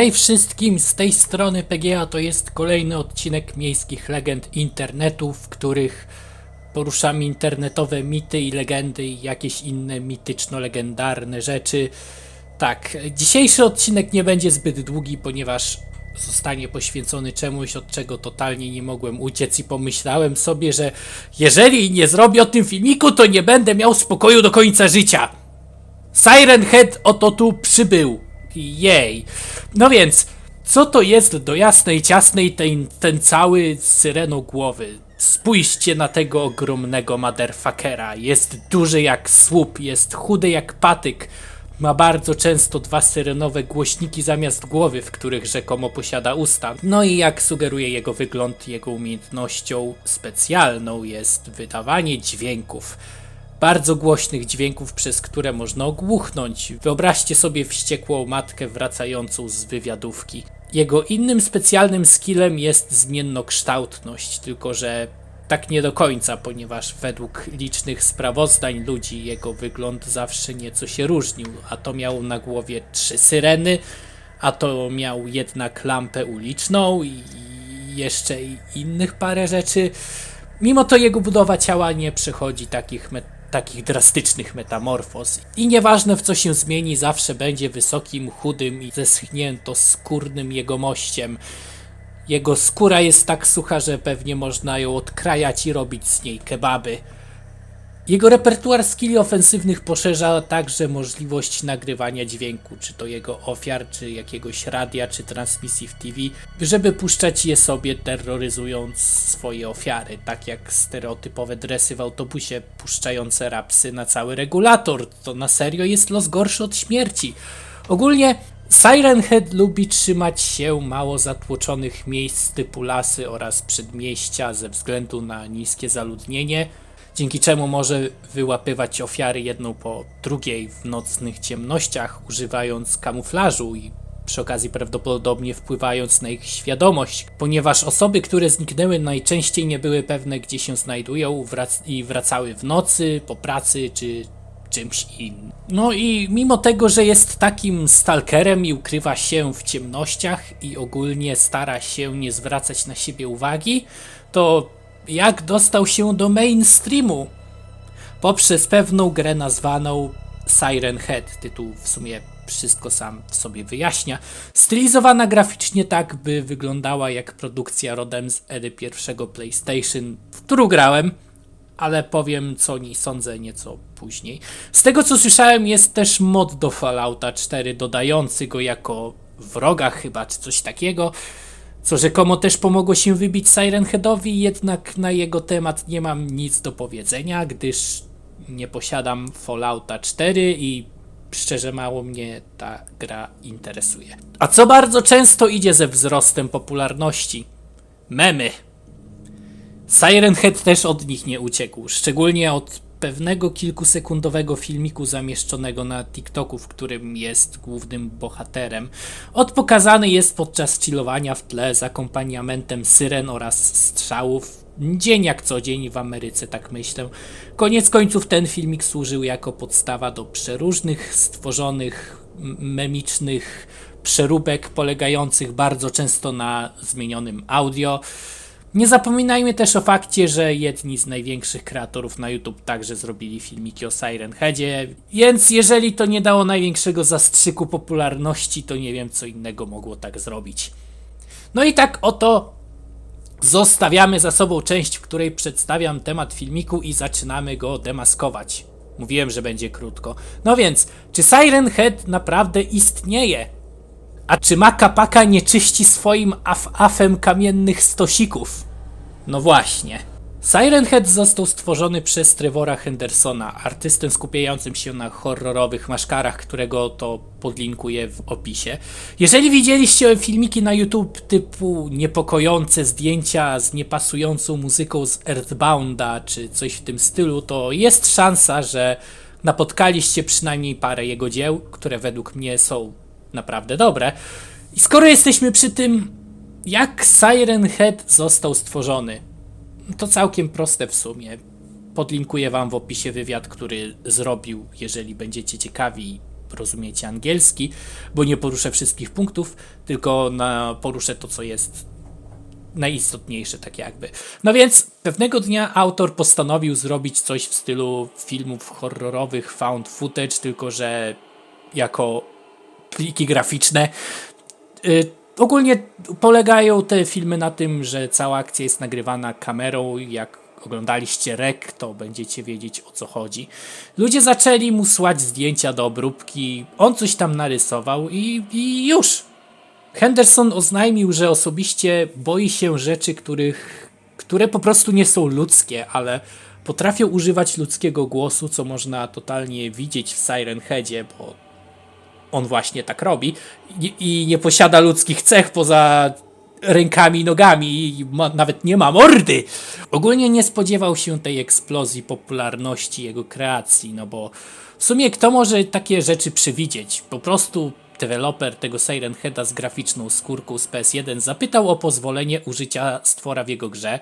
Hej wszystkim, z tej strony PGA to jest kolejny odcinek miejskich legend internetu, w których poruszamy internetowe mity i legendy i jakieś inne mityczno-legendarne rzeczy. Tak, dzisiejszy odcinek nie będzie zbyt długi, ponieważ zostanie poświęcony czemuś, od czego totalnie nie mogłem uciec i pomyślałem sobie, że jeżeli nie zrobię o tym filmiku, to nie będę miał spokoju do końca życia. Siren Head oto tu przybył. Jej. No więc, co to jest do jasnej, ciasnej ten, ten cały syrenogłowy? Spójrzcie na tego ogromnego motherfuckera. Jest duży jak słup, jest chudy jak patyk. Ma bardzo często dwa syrenowe głośniki zamiast głowy, w których rzekomo posiada usta. No i jak sugeruje jego wygląd, jego umiejętnością specjalną jest wydawanie dźwięków bardzo głośnych dźwięków, przez które można ogłuchnąć. Wyobraźcie sobie wściekłą matkę wracającą z wywiadówki. Jego innym specjalnym skillem jest zmiennokształtność, tylko że tak nie do końca, ponieważ według licznych sprawozdań ludzi jego wygląd zawsze nieco się różnił, a to miał na głowie trzy syreny, a to miał jednak lampę uliczną i jeszcze innych parę rzeczy. Mimo to jego budowa ciała nie przechodzi takich, me- takich drastycznych metamorfoz. I nieważne w co się zmieni, zawsze będzie wysokim, chudym i zeschnięto skórnym jegomościem. Jego skóra jest tak sucha, że pewnie można ją odkrajać i robić z niej kebaby. Jego repertuar skilli ofensywnych poszerza także możliwość nagrywania dźwięku, czy to jego ofiar, czy jakiegoś radia, czy transmisji w TV, żeby puszczać je sobie, terroryzując swoje ofiary, tak jak stereotypowe dresy w autobusie puszczające rapsy na cały regulator. To na serio jest los gorszy od śmierci. Ogólnie Siren Head lubi trzymać się mało zatłoczonych miejsc typu lasy oraz przedmieścia ze względu na niskie zaludnienie, dzięki czemu może wyłapywać ofiary jedną po drugiej w nocnych ciemnościach, używając kamuflażu i przy okazji prawdopodobnie wpływając na ich świadomość, ponieważ osoby, które zniknęły najczęściej nie były pewne gdzie się znajdują wrac- i wracały w nocy, po pracy czy czymś innym. No i mimo tego, że jest takim stalkerem i ukrywa się w ciemnościach i ogólnie stara się nie zwracać na siebie uwagi, to jak dostał się do mainstreamu? Poprzez pewną grę nazwaną Siren Head. Tytuł w sumie wszystko sam sobie wyjaśnia. Stylizowana graficznie tak, by wyglądała jak produkcja rodem z ery pierwszego PlayStation, w którą grałem ale powiem co o niej sądzę nieco później. Z tego co słyszałem jest też mod do Fallouta 4 dodający go jako wroga chyba czy coś takiego, co rzekomo też pomogło się wybić Siren Headowi, jednak na jego temat nie mam nic do powiedzenia, gdyż nie posiadam Fallouta 4 i szczerze mało mnie ta gra interesuje. A co bardzo często idzie ze wzrostem popularności? Memy. Siren Head też od nich nie uciekł, szczególnie od pewnego kilkusekundowego filmiku zamieszczonego na TikToku, w którym jest głównym bohaterem. Odpokazany jest podczas chillowania w tle z akompaniamentem syren oraz strzałów. Dzień jak co dzień w Ameryce, tak myślę. Koniec końców ten filmik służył jako podstawa do przeróżnych stworzonych memicznych przeróbek polegających bardzo często na zmienionym audio. Nie zapominajmy też o fakcie, że jedni z największych kreatorów na YouTube także zrobili filmiki o Siren Headzie, więc jeżeli to nie dało największego zastrzyku popularności, to nie wiem co innego mogło tak zrobić. No i tak oto zostawiamy za sobą część, w której przedstawiam temat filmiku i zaczynamy go demaskować. Mówiłem, że będzie krótko. No więc, czy Siren Head naprawdę istnieje? A czy Makapaka nie czyści swoim af-afem kamiennych stosików? No właśnie. Siren Head został stworzony przez Trevora Hendersona, artystę skupiającym się na horrorowych maszkarach, którego to podlinkuję w opisie. Jeżeli widzieliście filmiki na YouTube typu niepokojące zdjęcia z niepasującą muzyką z Earthbounda czy coś w tym stylu, to jest szansa, że napotkaliście przynajmniej parę jego dzieł, które według mnie są naprawdę dobre. I skoro jesteśmy przy tym, jak Siren Head został stworzony, to całkiem proste w sumie. Podlinkuję wam w opisie wywiad, który zrobił, jeżeli będziecie ciekawi rozumiecie angielski, bo nie poruszę wszystkich punktów, tylko na, poruszę to, co jest najistotniejsze, tak jakby. No więc pewnego dnia autor postanowił zrobić coś w stylu filmów horrorowych, found footage, tylko że jako pliki graficzne. Y, ogólnie polegają te filmy na tym, że cała akcja jest nagrywana kamerą. Jak oglądaliście rek, to będziecie wiedzieć o co chodzi. Ludzie zaczęli mu słać zdjęcia do obróbki, on coś tam narysował i, i już. Henderson oznajmił, że osobiście boi się rzeczy, których, które po prostu nie są ludzkie, ale potrafią używać ludzkiego głosu, co można totalnie widzieć w Siren Headzie, bo on właśnie tak robi i, nie posiada ludzkich cech poza rękami i nogami i ma, nawet nie ma mordy. Ogólnie nie spodziewał się tej eksplozji popularności jego kreacji, no bo w sumie kto może takie rzeczy przewidzieć? Po prostu deweloper tego Siren Heada z graficzną skórką z PS1 zapytał o pozwolenie użycia stwora w jego grze.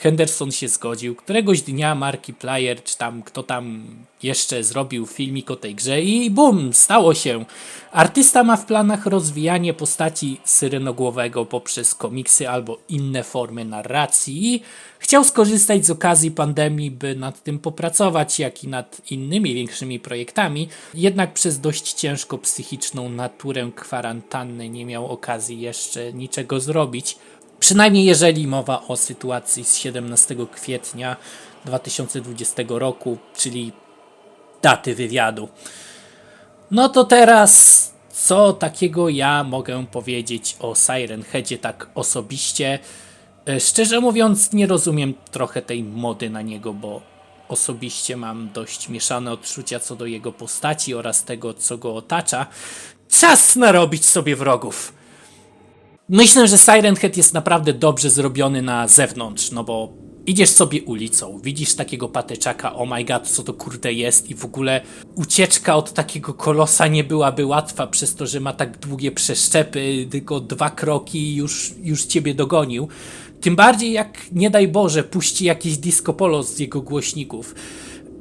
Henderson się zgodził. Któregoś dnia Markiplier, czy tam kto tam jeszcze zrobił filmik o tej grze i bum, stało się. Artysta ma w planach rozwijanie postaci syrenogłowego poprzez komiksy albo inne formy narracji i chciał skorzystać z okazji pandemii, by nad tym popracować, jak i nad innymi większymi projektami. Jednak przez dość ciężko psychiczną naturę kwarantanny nie miał okazji jeszcze niczego zrobić. Przynajmniej jeżeli mowa o sytuacji z 17 kwietnia 2020 roku, czyli daty wywiadu. No to teraz, co takiego ja mogę powiedzieć o Siren Headzie tak osobiście? E, Szczerze mówiąc, nie rozumiem trochę tej mody na niego, bo osobiście mam dość mieszane odczucia co do jego postaci oraz tego, co go otacza. Czas narobić sobie wrogów! Myślę, że Siren Head jest naprawdę dobrze zrobiony na zewnątrz, no bo idziesz sobie ulicą, widzisz takiego patyczaka, oh my god, co to kurde jest i w ogóle ucieczka od takiego kolosa nie byłaby łatwa przez to, że ma tak długie przeszczepy, tylko dwa kroki już, już ciebie dogonił. Tym bardziej jak, nie daj Boże, puści jakieś disco polo z jego głośników.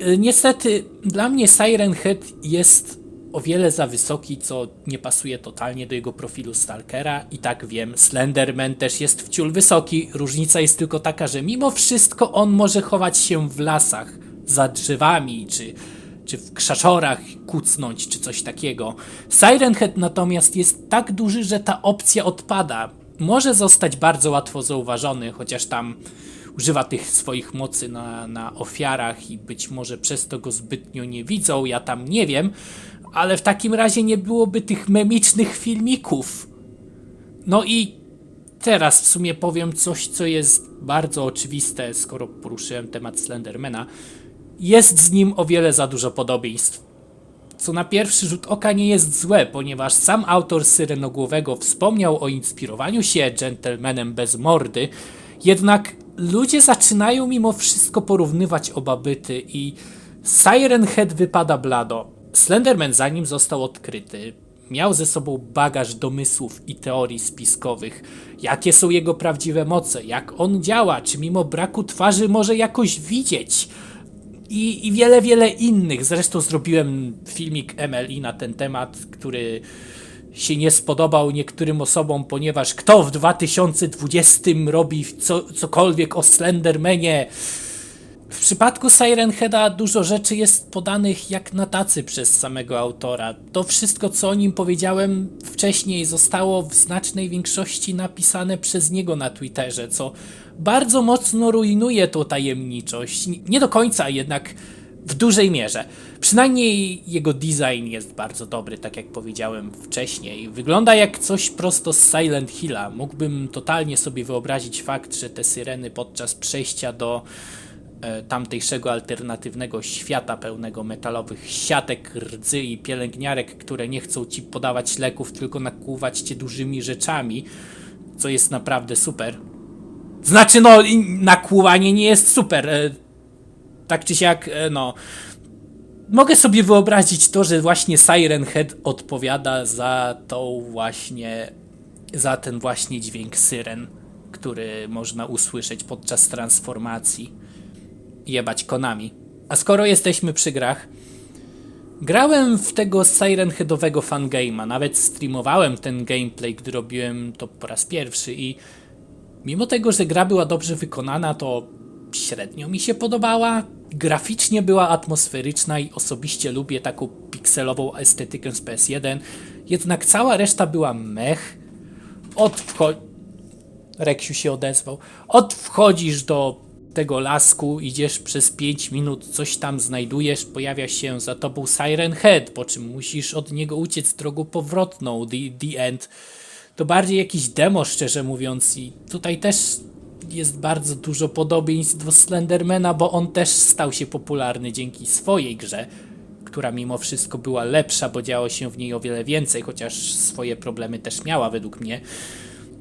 Y, Niestety, dla mnie Siren Head jest o wiele za wysoki, co nie pasuje totalnie do jego profilu Stalkera. I tak wiem, Slenderman też jest wciul wysoki. Różnica jest tylko taka, że mimo wszystko on może chować się w lasach, za drzewami, czy, czy w krzaczorach kucnąć, czy coś takiego. Siren Head natomiast jest tak duży, że ta opcja odpada. Może zostać bardzo łatwo zauważony, chociaż tam używa tych swoich mocy na, na ofiarach i być może przez to go zbytnio nie widzą, ja tam nie wiem, ale w takim razie nie byłoby tych memicznych filmików. No i teraz w sumie powiem coś, co jest bardzo oczywiste, skoro poruszyłem temat Slendermana. Jest z nim o wiele za dużo podobieństw. Co na pierwszy rzut oka nie jest złe, ponieważ sam autor Syrenogłowego wspomniał o inspirowaniu się gentlemanem bez mordy, jednak ludzie zaczynają mimo wszystko porównywać oba byty i Siren Head wypada blado. Slenderman zanim został odkryty, miał ze sobą bagaż domysłów i teorii spiskowych. Jakie są jego prawdziwe moce, jak on działa, czy mimo braku twarzy może jakoś widzieć. I, I wiele, wiele innych. Zresztą zrobiłem filmik MLI na ten temat, który się nie spodobał niektórym osobom, ponieważ kto w 2020 robi co, cokolwiek o Slendermanie? W przypadku Siren Heada dużo rzeczy jest podanych jak na tacy przez samego autora. To wszystko, co o nim powiedziałem wcześniej, zostało w znacznej większości napisane przez niego na Twitterze, co bardzo mocno rujnuje tą tajemniczość. Nie do końca, jednak w dużej mierze. Przynajmniej jego design jest bardzo dobry, tak jak powiedziałem wcześniej. Wygląda jak coś prosto z Silent Hilla. Mógłbym totalnie sobie wyobrazić fakt, że te syreny podczas przejścia do tamtejszego alternatywnego świata pełnego metalowych siatek, rdzy i pielęgniarek, które nie chcą ci podawać leków, tylko nakłuwać cię dużymi rzeczami, co jest naprawdę super. Znaczy, no, nakłuwanie nie jest super. e, Tak czy siak, e, no. Mogę sobie wyobrazić to, że właśnie Siren Head odpowiada za tą właśnie, za ten właśnie dźwięk syren, który można usłyszeć podczas transformacji. Jebać Konami. A skoro jesteśmy przy grach, Grałem w tego Siren Headowego fangame'a, nawet streamowałem ten gameplay, gdy robiłem to po raz pierwszy i mimo tego, że gra była dobrze wykonana, to średnio mi się podobała. Graficznie była atmosferyczna i osobiście lubię taką pikselową estetykę z PS1, jednak cała reszta była mech. Od Reksiu się odezwał. Od wchodzisz do tego lasku, idziesz przez 5 minut, coś tam znajdujesz, pojawia się za tobą Siren Head, po czym musisz od niego uciec drogą powrotną, the, the end. To bardziej jakiś demo, szczerze mówiąc, i tutaj też jest bardzo dużo podobieństw do Slendermana, bo on też stał się popularny dzięki swojej grze, która mimo wszystko była lepsza, bo działo się w niej o wiele więcej, chociaż swoje problemy też miała według mnie.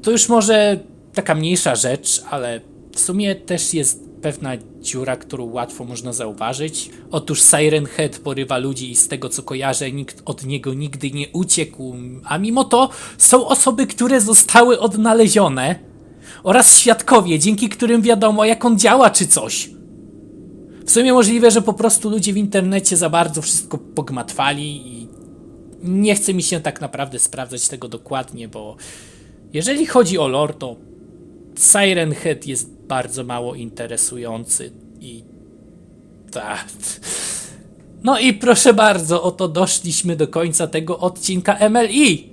To już może taka mniejsza rzecz, ale w sumie też jest pewna dziura, którą łatwo można zauważyć. Otóż Siren Head porywa ludzi i z tego co kojarzę, nikt od niego nigdy nie uciekł, a mimo to są osoby, które zostały odnalezione oraz świadkowie, dzięki którym wiadomo jak on działa czy coś. W sumie możliwe, że po prostu ludzie w internecie za bardzo wszystko pogmatwali i nie chce mi się tak naprawdę sprawdzać tego dokładnie, bo jeżeli chodzi o lore, to Siren Head jest bardzo mało interesujący i tak. No i proszę bardzo, oto doszliśmy do końca tego odcinka MLI.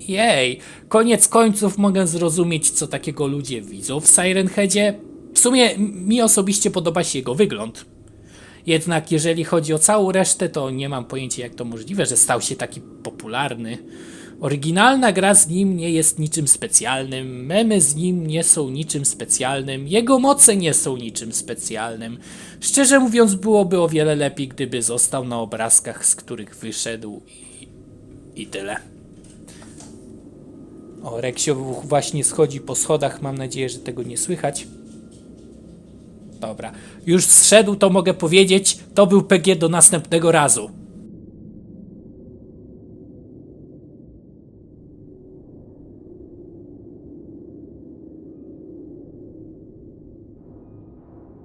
Jej, koniec końców mogę zrozumieć, co takiego ludzie widzą w Siren Headzie. W sumie mi osobiście podoba się jego wygląd. Jednak jeżeli chodzi o całą resztę, to nie mam pojęcia jak to możliwe, że stał się taki popularny. Oryginalna gra z nim nie jest niczym specjalnym, memy z nim nie są niczym specjalnym, jego moce nie są niczym specjalnym. Szczerze mówiąc, byłoby o wiele lepiej, gdyby został na obrazkach, z których wyszedł i, i tyle. O, Reksio właśnie schodzi po schodach, mam nadzieję, że tego nie słychać. Dobra, już zszedł, to mogę powiedzieć, to był PG do następnego razu.